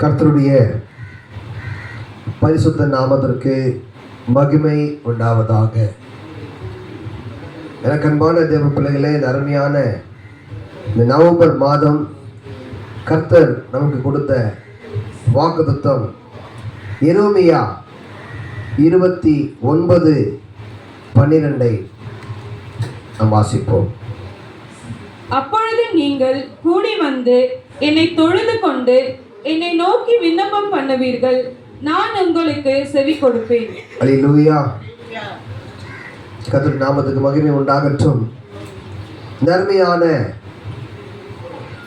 கர்த்தருடைய பரிசுத்த நாமத்திற்கு மகிமை உண்டாவதாக. எனக்கு அன்பான தேவ பிள்ளைகளே இந்த அருமையான இந்த நவம்பர் மாதம் கர்த்தர் நமக்கு கொடுத்த வாக்குதத்துவம் எருமையா இருபத்தி ஒன்பது பன்னிரெண்டை நாம் வாசிப்போம். அப்பொழுது நீங்கள் கூடி வந்து என்னை தொழுது கொண்டு என்னை நோக்கி விண்ணப்பம் பண்ணுவீர்கள். நான் உங்களுக்கு செவி கொடுப்பேன். அல்லேலூயா கர்த்தர் நாமத்துக்கு மகிமை உண்டாகட்டும். நன்மையான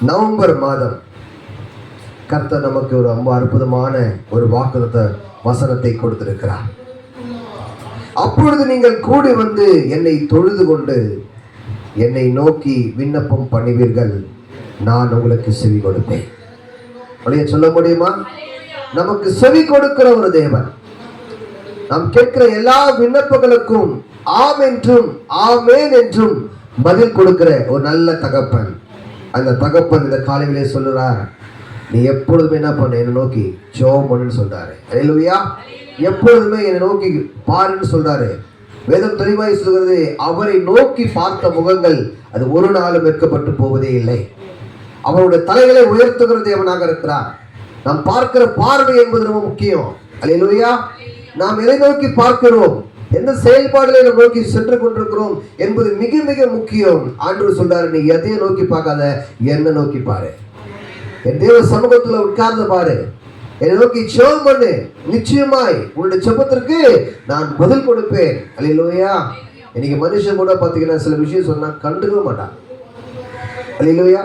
நவம்பர் மாதம். கர்த்தர் நமக்கு ஒரு ரொம்ப அற்புதமான ஒரு வாக்குத்த வசனத்தை கொடுத்திருக்கிறார். அப்பொழுது நீங்கள் கூடி வந்து என்னை தொழுது கொண்டு என்னை நோக்கி விண்ணப்பம் பண்ணுவீர்கள். நான் உங்களுக்கு செவி கொடுப்பேன். அப்படியே சொல்ல முடியுமா? நமக்கு செவி கொடுக்கிற ஒரு தேவன். நாம் கேட்கிற எல்லா விண்ணப்பங்களுக்கும் ஆம் என்றும் ஆமேன் என்றும் பதில் கொடுக்கிற ஒரு நல்ல தகப்பன். அந்த தகப்பன் இந்த காலையிலே சொல்லுறார் நீ எப்பொழுதுமே என்ன பண்ண? என்னை நோக்கி ஜோம் பண்ணுன்னு சொல்றாரு. அல்லேலூயா எப்பொழுதுமே என்னை நோக்கி பாருன்னு சொல்றாரு. வேதம் தெளிவாய் சொல்கிறது அவரை நோக்கி பார்த்த முகங்கள் அது ஒரு நாளும் வெட்கப்பட்டு போவதே இல்லை. அவருடைய தலைகளை உயர்த்துகிற தேவனாக இருக்கிறார். நாம் பார்க்கிற பார்வை என்பது ரொம்ப முக்கியம். அல்லேலூயா நாம் எதை நோக்கி பார்க்கிறோம்? எந்த செயல்பாடுகளை நம்ம நோக்கி சென்று கொண்டிருக்கிறோம் என்பது மிக மிக முக்கியம். ஆண்டு சொல்றாரு நீ எதையும் நோக்கி பார்க்காத என்ன நோக்கி பாரு. என் தேவ சமூகத்துல உட்கார்ந்து பாரு. என்னை நோக்கி ஜெபம் பண்ணு. நிச்சயமாய் உன்னுடைய ஜெபத்திற்கு நான் பதில் கொடுப்பேன். அல்லையிலோயா இன்னைக்கு மனுஷன் கூட பார்த்தீங்கன்னா சில விஷயம் சொன்னா கண்டுக்க மாட்டான். அல்லையிலோயா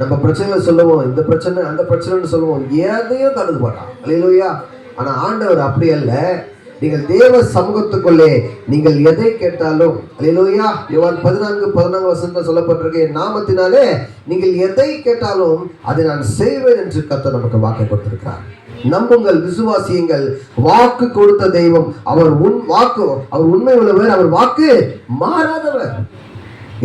நம்ம பிரச்சனைகளை சொல்லுவோம் இந்த பிரச்சனை அந்த பிரச்சனைன்னு சொல்லுவோம் எதையும் தடுக்க மாட்டான் அல்லையிலோயா ஆனால் ஆண்டவர் அப்படி அல்ல. நீங்கள் தேவ சமூகத்துக்குள்ளே நீங்கள் எதை கேட்டாலும் அல்லையிலோயா யோவான் பதினான்கு பதினான்கு வசனத்தில் சொல்லப்பட்டிருக்கு நாமத்தினாலே நீங்கள் எதை கேட்டாலும் அதை நான் செய்வேன் என்று கத்த நமக்கு வாக்கை கொடுத்திருக்கிறார். நம்புங்கள் விசுவாசியுங்கள். வாக்கு கொடுத்த தெய்வம் அவர் உன் வாக்கு அவர் உண்மை உள்ளவர் அவர் வாக்கு மாறாதவர்.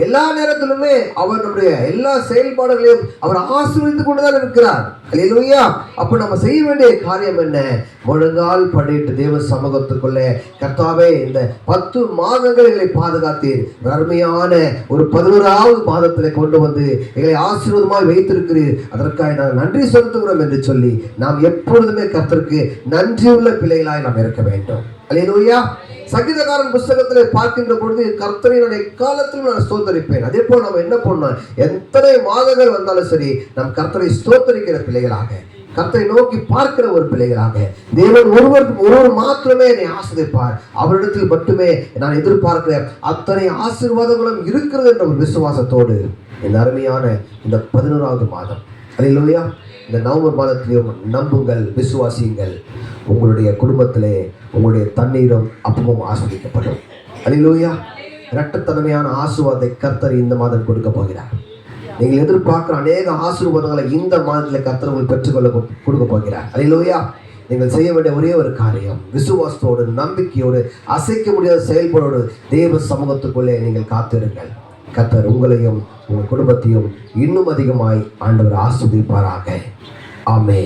எல்லா நேரத்திலுமே அவர் நம்முடைய எல்லா செயல்பாடுகளையும் அவர் ஆசீர்வதித்து கொண்டுதான் இருக்கிறார். இல்லையா அப்ப நம்ம செய்ய வேண்டிய காரியம் என்ன? முழங்கால் படிட்டு தேவ சமூகத்துக்குள்ளே கர்த்தாவே இந்த பத்து மாதங்கள் எங்களை பாதுகாத்தீர். அருமையான ஒரு பதினோராவது மாதத்தில் கொண்டு வந்து எங்களை ஆசீர்வாதமாய் வைத்திருக்கிறீர். அதற்காக நாங்கள் நன்றி செலுத்துகிறோம் என்று சொல்லி நாம் எப்பொழுதுமே கர்த்தருக்கு நன்றியுள்ள பிள்ளைகளாய் நாம் இருக்க வேண்டும். அல்லையா சங்கீதக்காரன் புஸ்தகத்திலே பார்க்கின்ற பொழுது கர்த்தனையினுடைய நான் நான் ஸ்தோத்தரிப்பேன். அதே போல் நம்ம என்ன பண்ணோம்? எத்தனை மாதங்கள் வந்தாலும் சரி நம் கர்த்தனை ஸ்தோத்தரிக்கிற பிள்ளைகளாக கர்த்தரை நோக்கி பார்க்கிற ஒரு பிள்ளைகளாக தேவன் ஒருவர் ஒருவர் மாத்திரமே என்னை ஆசிரியப்பார் அவரிடத்தில் மட்டுமே நான் எதிர்பார்க்கிற அத்தனை ஆசீர்வாதங்களும் இருக்கிறது என்ற ஒரு விசுவாசத்தோடு இந்த அருமையான இந்த பதினோராவது மாதம். அல்லேலூயா இந்த நவம்பர் மாதத்திலையும் நம்புங்கள் விசுவாசியுங்கள். உங்களுடைய குடும்பத்திலே உங்களுடைய தண்ணீரும் அப்பமும் ஆஸ்வதிக்கப்படும். அல்லேலூயா இரட்டத்தன்மையான ஆசீர்வாதத்தை கர்த்தர் இந்த மாதம் கொடுக்க போகிறார். நீங்கள் எதிர்பார்க்குற அநேக ஆசீர்வாதங்களை இந்த மாதத்தில் கர்த்தர் உங்களுக்கு பெற்றுக்கொள்ள கொடுக்க போகிறார். அல்லேலூயா நீங்கள் செய்ய வேண்டிய ஒரே ஒரு காரியம் விசுவாசத்தோடு நம்பிக்கையோடு அசைக்க முடியாத செயல்பாடோடு தேவ சமூகத்துக்குள்ளே நீங்கள் காத்திருங்கள். கத்தர் உங்களையும் உங்கள் குடும்பத்தையும் இன்னும் அதிகமாய் ஆண்டவர் ஆஸ்வதிப்பாராக. ஆமே